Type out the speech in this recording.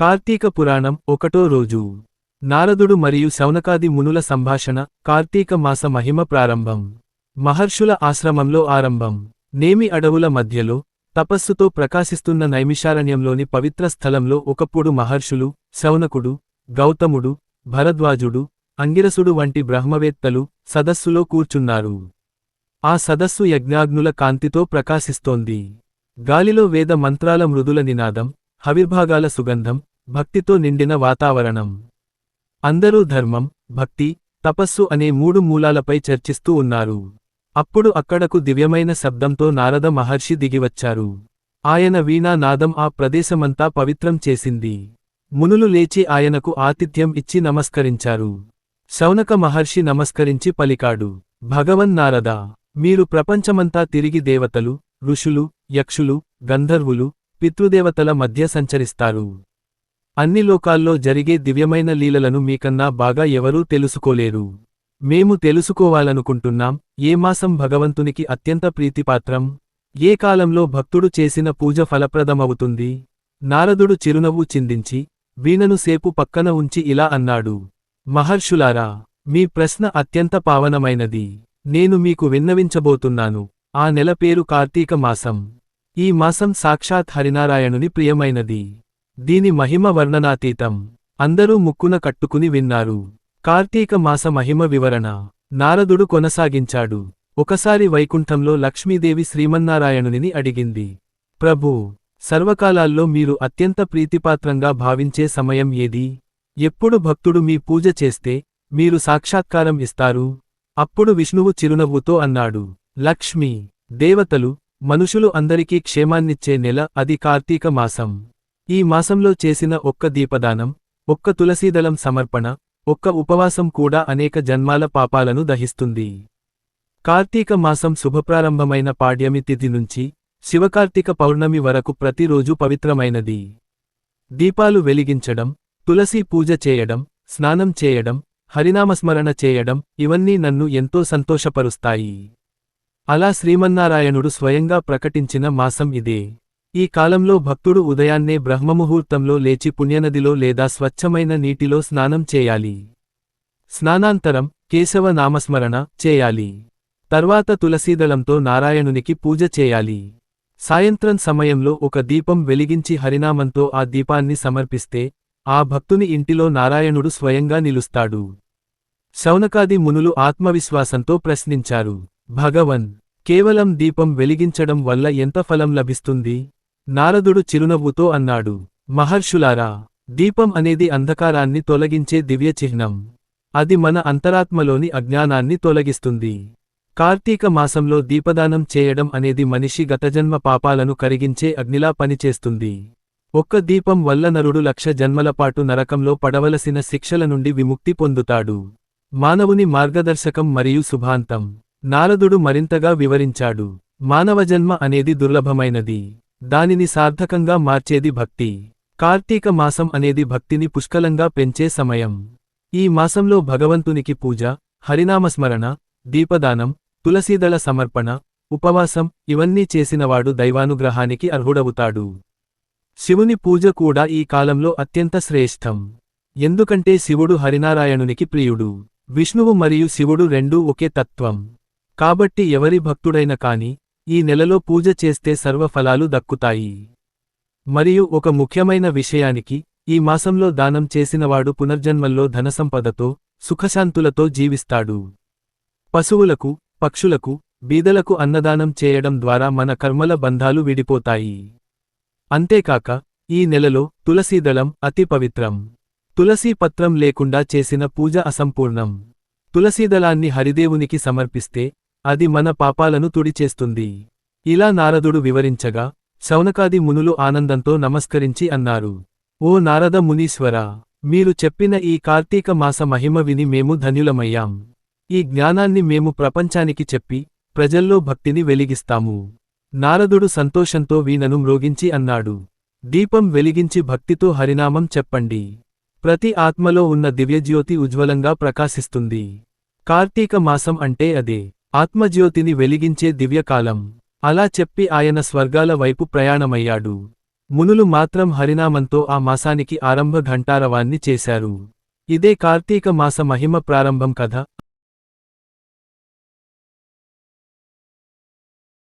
కార్తీక పురాణం ఒకటో రోజు. నారదుడు మరియు శౌనకాది మునుల సంభాషణ కార్తీక మాస మహిమ ప్రారంభం. మహర్షుల ఆశ్రమంలో ఆరంభం. నేమి అడవుల మధ్యలో తపస్సుతో ప్రకాశిస్తున్న నైమిషారణ్యంలోని పవిత్ర స్థలంలో ఒకప్పుడు మహర్షులు శౌనకుడు గౌతముడు భరద్వాజుడు అంగిరసుడు వంటి బ్రహ్మవేత్తలు సదస్సులో కూర్చున్నారు. ఆ సదస్సు యజ్ఞాగ్నుల కాంతితో ప్రకాశిస్తోంది. గాలిలో వేద మంత్రాల మృదుల నినాదం హవిర్భాగాల సుగంధం భక్తితో నిండిన వాతావరణం. అందరూ ధర్మం భక్తి తపస్సు అనే మూడు మూలాలపై చర్చిస్తూ ఉన్నారు. అప్పుడు అక్కడకు దివ్యమైన శబ్దంతో నారద మహర్షి దిగివచ్చారు. ఆయన వీణా నాదం ఆ ప్రదేశమంతా పవిత్రం చేసింది. మునులు లేచి ఆయనకు ఆతిథ్యం ఇచ్చి నమస్కరించారు. శౌనక మహర్షి నమస్కరించి పలికాడు భగవన్ నారద మీరు ప్రపంచమంతా తిరిగి దేవతలు ఋషులు యక్షులు గంధర్వులు పితృదేవతల మధ్య సంచరిస్తారు. అన్ని లోకాల్లో జరిగే దివ్యమైన లీలలను మీకన్నా బాగా ఎవరూ తెలుసుకోలేరు. మేము తెలుసుకోవాలనుకుంటున్నాం ఏ మాసం భగవంతునికి అత్యంత ప్రీతిపాత్రం ఏ కాలంలో భక్తుడు చేసిన పూజ ఫలప్రదమవుతుంది. నారదుడు చిరునవ్వు చిందించి వీణను సేపు పక్కన ఉంచి ఇలా అన్నాడు మహర్షులారా మీ ప్రశ్న అత్యంత పావనమైనది. నేను మీకు విన్నవించబోతున్నాను. ఆ నెల పేరు కార్తీక మాసం. ఈ మాసం సాక్షాత్ హరినారాయణుని ప్రియమైనది. దీని మహిమ వర్ణనాతీతం. అందరూ ముక్కున కట్టుకుని విన్నారు. కార్తీక మాస మహిమ వివరణ. నారదుడు కొనసాగించాడు. ఒకసారి వైకుంఠంలో లక్ష్మీదేవి శ్రీమన్నారాయణునిని అడిగింది. ప్రభూ సర్వకాలాల్లో మీరు అత్యంత ప్రీతిపాత్రంగా భావించే సమయం ఏది? ఎప్పుడు భక్తుడు మీ పూజ చేస్తే మీరు సాక్షాత్కారం ఇస్తారు? అప్పుడు విష్ణువు చిరునవ్వుతో అన్నాడు. లక్ష్మీ దేవతలు మనుషులు అందరికీ క్షేమాన్నిచ్చే నెల అది కార్తీక మాసం. ఈ మాసంలో చేసిన ఒక్క దీపదానం ఒక్క తులసీదళం సమర్పణ ఒక్క ఉపవాసం కూడా అనేక జన్మాల పాపాలను దహిస్తుంది. కార్తీక మాసం శుభప్రారంభమైన పాడ్యమి తిథి నుంచి శివకార్తీక పౌర్ణమి వరకు ప్రతిరోజు పవిత్రమైనది. దీపాలు వెలిగించడం తులసి పూజ చేయడం స్నానం చేయడం హరినామస్మరణ చేయడం ఇవన్నీ నన్ను ఎంతో సంతోషపరుస్తాయి. అలా శ్రీమన్నారాయణుడు స్వయంగా ప్రకటించిన మాసం ఇదే. ఈ కాలంలో భక్తుడు ఉదయాన్నే బ్రహ్మముహూర్తంలో లేచి పుణ్యనదిలో లేదా స్వచ్ఛమైన నీటిలో స్నానం చేయాలి. స్నానాంతరం కేశవ నామస్మరణ చేయాలి. తర్వాత తులసీదళంతో నారాయణునికి పూజ చేయాలి. సాయంత్రం సమయంలో ఒక దీపం వెలిగించి హరినామంతో ఆ దీపాన్ని సమర్పిస్తే ఆ భక్తుని ఇంటిలో నారాయణుడు స్వయంగా నిలుస్తాడు. శౌనకాది మునులు ఆత్మవిశ్వాసంతో ప్రశ్నించారు. భగవన్! కేవలం దీపం వెలిగించడం వల్ల ఎంత ఫలం లభిస్తుంది? నారదుడు చిరునవ్వుతో అన్నాడు మహర్షులారా దీపం అనేది అంధకారాన్ని తొలగించే దివ్య చిహ్నం. అది మన అంతరాత్మలోని అజ్ఞానాన్ని తొలగిస్తుంది. కార్తీక మాసంలో దీపదానం చేయడం అనేది మనిషి గతజన్మ పాపాలను కరిగించే అగ్నిలా పనిచేస్తుంది. ఒక్క దీపం వల్ల నరుడు లక్ష జన్మలపాటు నరకంలో పడవలసిన శిక్షల నుండి విముక్తి పొందుతాడు. మానవుని మార్గదర్శకం మరియు శుభాంతం. నారదుడు మరింతగా వివరించాడు మానవజన్మ అనేది దుర్లభమైనది. దానిని సార్థకంగా మార్చేది భక్తి. కార్తీక మాసం అనేది భక్తిని పుష్కలంగా పెంచే సమయం. ఈ మాసంలో భగవంతునికి పూజ హరినామస్మరణ దీపదానం తులసీదళ సమర్పణ ఉపవాసం ఇవన్నీ చేసినవాడు దైవానుగ్రహానికి అర్హుడవుతాడు. శివుని పూజ కూడా ఈ కాలంలో అత్యంత శ్రేష్టం. ఎందుకంటే శివుడు హరినారాయణునికి ప్రియుడు. విష్ణువు మరియు శివుడు రెండూ ఒకే తత్వం. కాబట్టి ఎవరి భక్తుడైన కాని ఈ నెలలో పూజ చేస్తే సర్వఫలాలు దక్కుతాయి. మరియు ఒక ముఖ్యమైన విషయానికి ఈ మాసంలో దానం చేసినవాడు పునర్జన్మల్లో ధనసంపదతో సుఖశాంతులతో జీవిస్తాడు. పశువులకు పక్షులకు బీదలకు అన్నదానం చేయడం ద్వారా మన కర్మల బంధాలు విడిపోతాయి. అంతేకాక ఈ నెలలో తులసీదళం అతి పవిత్రం. తులసీ పత్రం లేకుండా చేసిన పూజ అసంపూర్ణం. తులసీదళాన్ని హరిదేవునికి సమర్పిస్తే అది మన పాపాలను తుడిచేస్తుంది. ఇలా నారదుడు వివరించగా శౌనకాది మునులు ఆనందంతో నమస్కరించి అన్నారు ఓ నారద మునీశ్వరా మీరు చెప్పిన ఈ కార్తీక మాస మహిమ విని మేము ధన్యులమయ్యాం. ఈ జ్ఞానాన్ని మేము ప్రపంచానికి చెప్పి ప్రజల్లో భక్తిని వెలిగిస్తాము. నారదుడు సంతోషంతో వీణను మ్రోగించి అన్నాడు దీపం వెలిగించి భక్తితో హరినామం చెప్పండి. ప్రతి ఆత్మలో ఉన్న దివ్యజ్యోతి ఉజ్వలంగా ప్రకాశిస్తుంది. కార్తీక మాసం అంటే అదే. ఆత్మజ్యోతిని వెలిగించే దివ్యకాలం. అలా చెప్పి ఆయన స్వర్గాల వైపు ప్రయాణమయ్యాడు. మునులు మాత్రం హరినామంతో ఆ మాసానికి ఆరంభ ఘంటారవాన్ని చేశారు. ఇదే కార్తీక మాస మహిమ ప్రారంభం కథ.